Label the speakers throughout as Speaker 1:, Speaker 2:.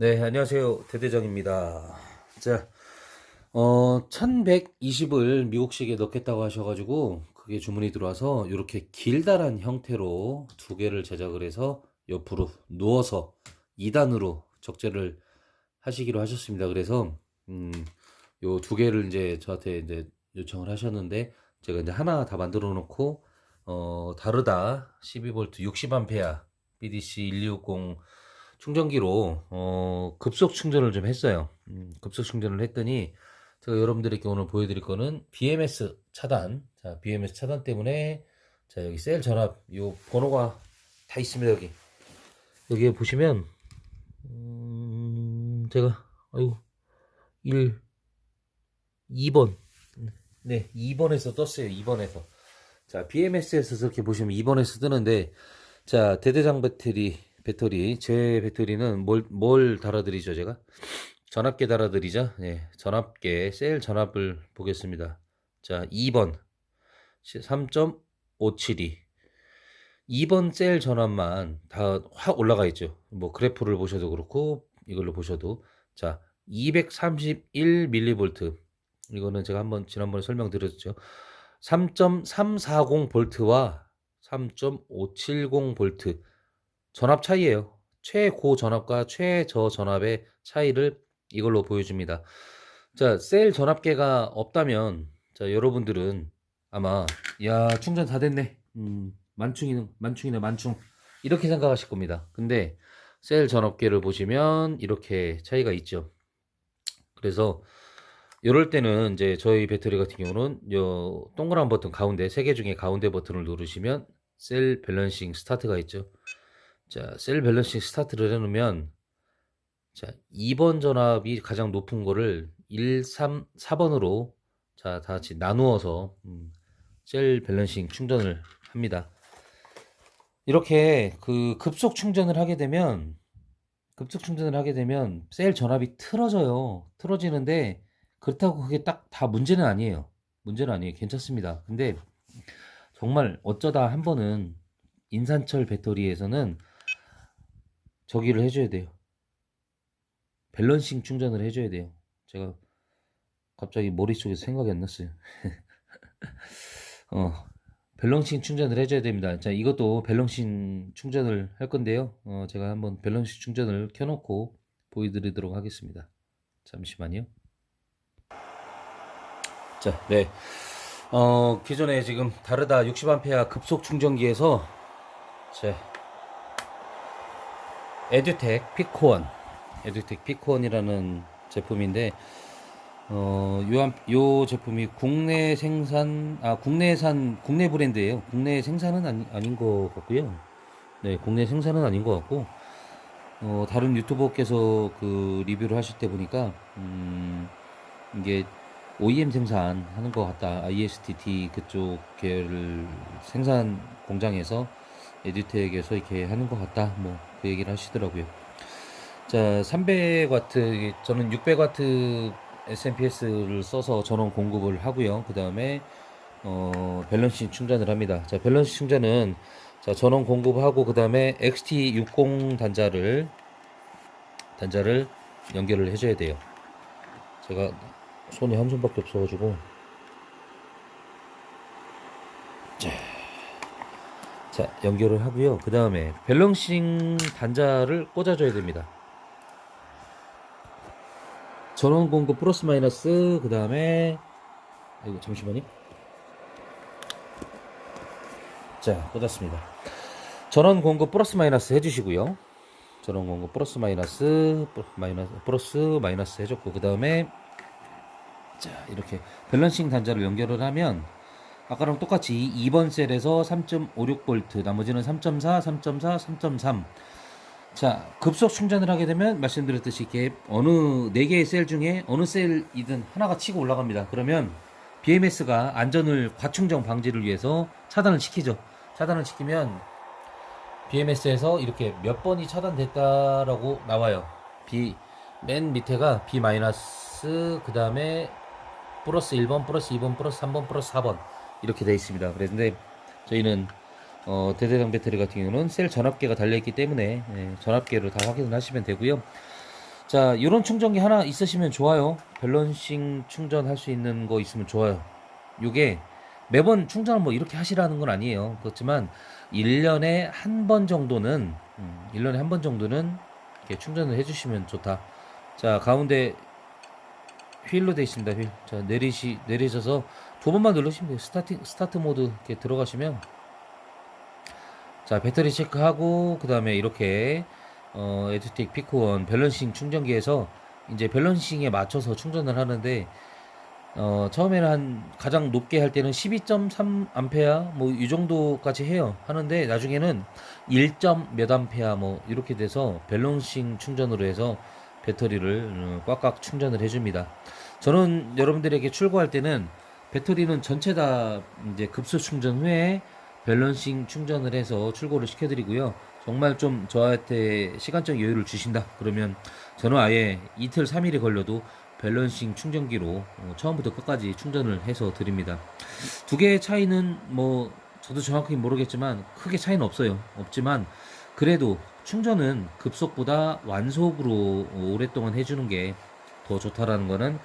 Speaker 1: 네, 안녕하세요. 대대장입니다. 자, 어, 1120을 미국식에 넣겠다고 하셔가지고, 그게 주문이 들어와서, 이렇게 길다란 형태로 두 개를 제작을 해서 옆으로 누워서 2단으로 적재를 하시기로 하셨습니다. 그래서, 음, 요 두 개를 이제 저한테 이제 요청을 하셨는데, 제가 이제 하나 다 만들어 놓고, 어, 다르다 12V 60A BDC 1260 충전기로 어, 급속 충전을 좀 했어요. 음, 급속 충전을 했더니 제가 여러분들에게 오늘 보여드릴 거는 BMS 차단. 자, BMS 차단 때문에 자 여기 셀 전압 요 번호가 다 있습니다 여기. 여기에 보시면 음, 제가 아이고 1 2번 네 2번에서 떴어요 2번에서 자 BMS에서 이렇게 보시면 2번에서 뜨는데 자 대대장 배터리 배터리 제 배터리는 뭘, 뭘 달아드리죠 제가? 전압계 달아드리죠 네, 전압계 셀 전압을 보겠습니다. 자 2번. 3.572 2번 셀 전압만 다 확 올라가 있죠. 뭐 그래프를 보셔도 그렇고 이걸로 보셔도. 자 231mV 이거는 제가 한번 지난번에 설명드렸죠. 3.340V와 3.570V 전압 차이예요. 최고 전압과 최저 전압의 차이를 이걸로 보여줍니다. 자, 셀 전압계가 없다면 자, 여러분들은 아마 야, 충전 다 됐네. 음, 만충이네, 만충이네, 만충. 이렇게 생각하실 겁니다. 근데 셀 전압계를 보시면 이렇게 차이가 있죠. 그래서 이럴 때는 이제 저희 배터리 같은 경우는 요 동그란 버튼 가운데 세 개 중에 가운데 버튼을 누르시면 셀 밸런싱 스타트가 있죠. 자, 셀 밸런싱 스타트를 해놓으면 자, 2번 전압이 가장 높은 거를 1, 3, 4번으로 자, 다 같이 나누어서 음, 셀 밸런싱 충전을 합니다. 이렇게 그 급속 충전을 하게 되면 급속 충전을 하게 되면 셀 전압이 틀어져요. 틀어지는데 그렇다고 그게 딱 다 문제는 아니에요. 문제는 아니에요. 괜찮습니다. 근데 정말 어쩌다 한 번은 인산철 배터리에서는 저기를 해줘야 돼요. 밸런싱 충전을 해줘야 돼요. 제가 갑자기 머릿속에서 생각이 안 났어요. 어, 밸런싱 충전을 해줘야 됩니다. 자, 이것도 밸런싱 충전을 할 건데요. 어, 제가 한번 밸런싱 충전을 켜놓고 보여드리도록 하겠습니다. 잠시만요. 자, 네. 어, 기존에 지금 다르다 60A 급속 충전기에서 자, 에듀텍 피코원 에듀텍 피코원이라는 제품인데 어, 요, 한- 요 제품이 국내 생산 아 국내산 국내 브랜드예요. 국내 생산은 아니, 아닌 것 같고요. 네, 국내 생산은 아닌 것 같고 어, 다른 유튜버께서 그 리뷰를 하실 때 보니까 음, 이게 OEM 생산하는 것 같다. ISTT 그쪽 계열을 생산 공장에서 에듀텍에서 이렇게 하는 것 같다. 뭐 그 얘기를 하시더라고요. 자, 300W 저는 600W SMPS를 써서 전원 공급을 하고요. 그 다음에 어, 밸런싱 충전을 합니다. 자, 밸런싱 충전은 자, 전원 공급하고 그 다음에 XT60 단자를 단자를 연결을 해줘야 돼요. 제가 손이 한 손밖에 없어가지고 자, 자 연결을 하고요. 그 다음에 밸런싱 단자를 꽂아줘야 됩니다. 전원 공급 플러스 마이너스 그 다음에 이거 잠시만요. 자 꽂았습니다. 전원 공급 플러스 마이너스 해주시고요. 전원 공급 플러스 마이너스 마이너스 플러스 마이너스 해줬고 그 다음에 자 이렇게 밸런싱 단자를 연결을 하면 아까랑 똑같이 2번 셀에서 3.56V 나머지는 3.4 3.4 3.3 자, 급속 충전을 하게 되면 말씀드렸듯이 이렇게 어느 4개의 셀 중에 어느 셀이든 하나가 치고 올라갑니다. 그러면 BMS가 안전을 과충전 방지를 위해서 차단을 시키죠. 차단을 시키면 BMS에서 이렇게 몇 번이 차단됐다라고 나와요. B 맨 밑에가 B 그 다음에 플러스 1번, 플러스 2번, 플러스 3번, 플러스 4번 이렇게 되어 있습니다. 그런데 저희는 어, 대대장 배터리 같은 경우는 셀 전압계가 달려있기 때문에 예, 전압계를 다 확인을 하시면 되고요. 자, 이런 충전기 하나 있으시면 좋아요. 밸런싱 충전할 수 있는 거 있으면 좋아요. 요게 매번 충전을 뭐 이렇게 하시라는 건 아니에요. 그렇지만 1년에 한 번 정도는 음, 1년에 한 번 정도는 이렇게 충전을 해 주시면 좋다. 자, 가운데 휠로 되어 있습니다. 휠. 자, 내리시 내리셔서 두 번만 누르시면 돼요. 스타트 스타트 모드 이렇게 들어가시면 자, 배터리 체크하고 그 다음에 이렇게 어, 에듀텍 피크1 밸런싱 충전기에서 이제 밸런싱에 맞춰서 충전을 하는데 어, 처음에는 한 가장 높게 할 때는 12.3 암페어 뭐이 정도까지 해요. 하는데 나중에는 1점 몇 암페어 뭐 이렇게 돼서 밸런싱 충전으로 해서 배터리를 어, 꽉꽉 충전을 해줍니다. 저는 여러분들에게 출고할 때는 배터리는 전체 다 이제 급수 충전 후에 밸런싱 충전을 해서 출고를 시켜드리고요. 정말 좀 저한테 시간적 여유를 주신다. 그러면 저는 아예 이틀, 3일이 걸려도 밸런싱 충전기로 어, 처음부터 끝까지 충전을 해서 드립니다. 두 개의 차이는 뭐 저도 정확히 모르겠지만 크게 차이는 없어요. 없지만 그래도 충전은 급속보다 완속으로 오랫동안 해주는 게 더 좋다라는 거는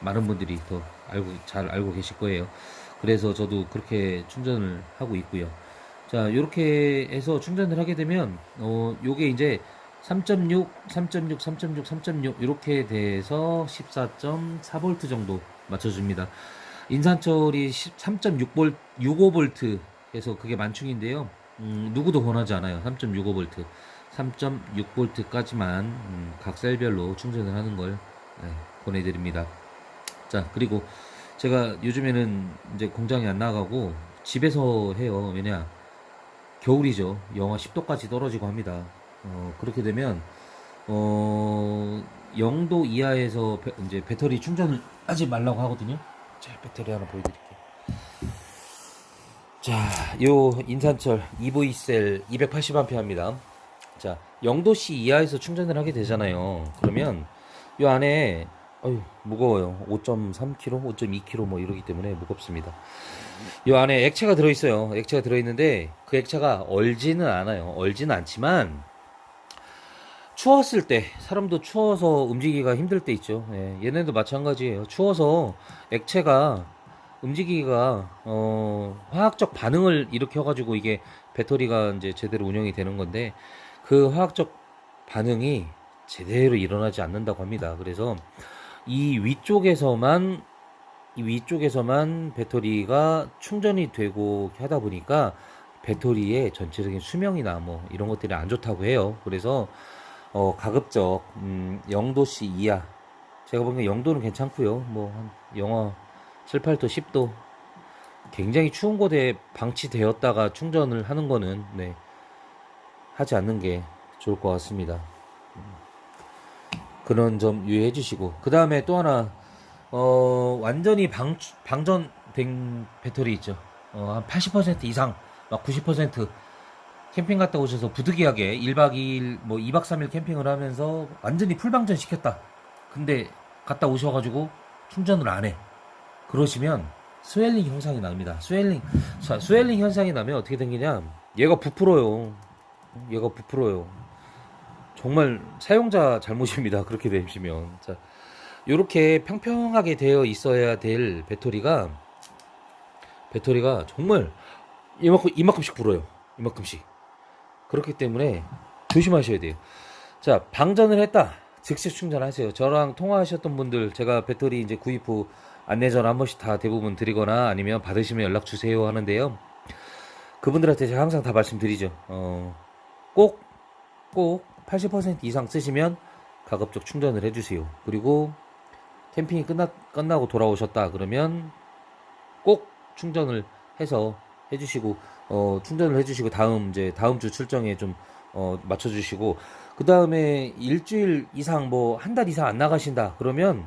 Speaker 1: 많은 분들이 더 알고 잘 알고 계실 거예요. 그래서 저도 그렇게 충전을 하고 있고요. 자, 이렇게 해서 충전을 하게 되면 어 요게 이제 3.6, 3.6, 3.6, 3.6 이렇게 돼서 14.4V 정도 맞춰줍니다. 인산철이 3.6V, 65V 해서 그게 만충인데요. 음, 누구도 권하지 않아요. 3.65V, 3.6V까지만 음, 각 셀별로 충전을 하는 걸 네, 권해드립니다. 자, 그리고 제가 요즘에는 이제 공장에 안 나가고 집에서 해요. 왜냐? 겨울이죠. 영하 10도까지 떨어지고 합니다. 어, 그렇게 되면, 어, 0도 이하에서 배, 이제 배터리 충전을 하지 말라고 하거든요. 자, 배터리 하나 보여드릴게요. 자, 요 인산철 EV셀 280A입니다. 자, 0도씨 이하에서 충전을 하게 되잖아요. 그러면 요 안에 어휴, 무거워요. 5.3kg, 5.2kg 뭐 이러기 때문에 무겁습니다. 이 안에 액체가 들어있어요. 액체가 들어있는데 그 액체가 얼지는 않아요. 얼지는 않지만 추웠을 때 사람도 추워서 움직이기가 힘들 때 있죠. 예, 얘네도 마찬가지예요. 추워서 액체가 움직이기가 어, 화학적 반응을 일으켜가지고 이게 배터리가 이제 제대로 운영이 되는 건데 그 화학적 반응이 제대로 일어나지 않는다고 합니다. 그래서 이 위쪽에서만 이 위쪽에서만 배터리가 충전이 되고 하다 보니까 배터리의 전체적인 수명이나 뭐 이런 것들이 안 좋다고 해요. 그래서 어 가급적 음 0도씨 이하 제가 보기엔 0도는 괜찮고요. 뭐 한 영하 7, 8도, 10도 굉장히 추운 곳에 방치되었다가 충전을 하는 거는 네 하지 않는 게 좋을 것 같습니다. 그런 점 유의해 주시고 그 다음에 또 하나 어 완전히 방 방전된 배터리 있죠. 어 한 80% 이상 막 90% 캠핑 갔다 오셔서 부득이하게 1박 2일 뭐 2박 3일 캠핑을 하면서 완전히 풀방전 시켰다. 근데 갔다 오셔가지고 충전을 안 해. 그러시면 스웰링 현상이 납니다. 스웰링 자, 스웰링 현상이 나면 어떻게 생기냐? 얘가 부풀어요. 얘가 부풀어요 정말 사용자 잘못입니다. 그렇게 되시면. 자, 요렇게 평평하게 되어 있어야 될 배터리가, 배터리가 정말 이만큼, 이만큼씩 불어요. 이만큼씩. 그렇기 때문에 조심하셔야 돼요. 자, 방전을 했다. 즉시 충전하세요. 저랑 통화하셨던 분들, 제가 배터리 이제 구입 후 안내 전화 한 번씩 다 대부분 드리거나 아니면 받으시면 연락 주세요 하는데요. 그분들한테 제가 항상 다 말씀드리죠. 어, 꼭, 꼭, 80% 이상 쓰시면 가급적 충전을 해주세요. 그리고 캠핑이 끝나, 끝나고 돌아오셨다 그러면 꼭 충전을 해서 해주시고 어, 충전을 해주시고 다음 이제 다음 주 출정에 좀 어, 맞춰주시고 그 다음에 일주일 이상 뭐 한 달 이상 안 나가신다 그러면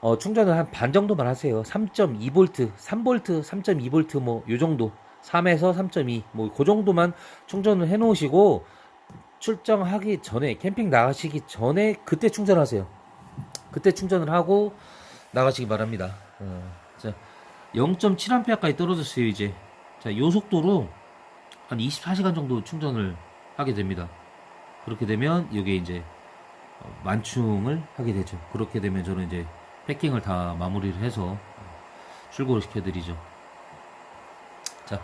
Speaker 1: 어, 충전을 한 반 정도만 하세요. 3.2V, 3V, 3.2V 뭐 요 정도 3에서 3.2 뭐 그 정도만 충전을 해 놓으시고 출정하기 전에 캠핑 나가시기 전에 그때 충전하세요. 그때 충전을 하고 나가시기 바랍니다. 어, 자, 0.7A까지 떨어졌어요 이제. 자, 요 속도로 한 24시간 정도 충전을 하게 됩니다. 그렇게 되면 이게 이제 어, 만충을 하게 되죠. 그렇게 되면 저는 이제 패킹을 다 마무리를 해서 출고를 시켜드리죠. 자,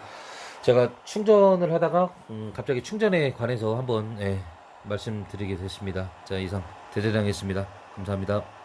Speaker 1: 제가 충전을 하다가 음, 갑자기 충전에 관해서 한번 예, 말씀드리게 됐습니다. 자, 이상 대대장이었습니다. 감사합니다.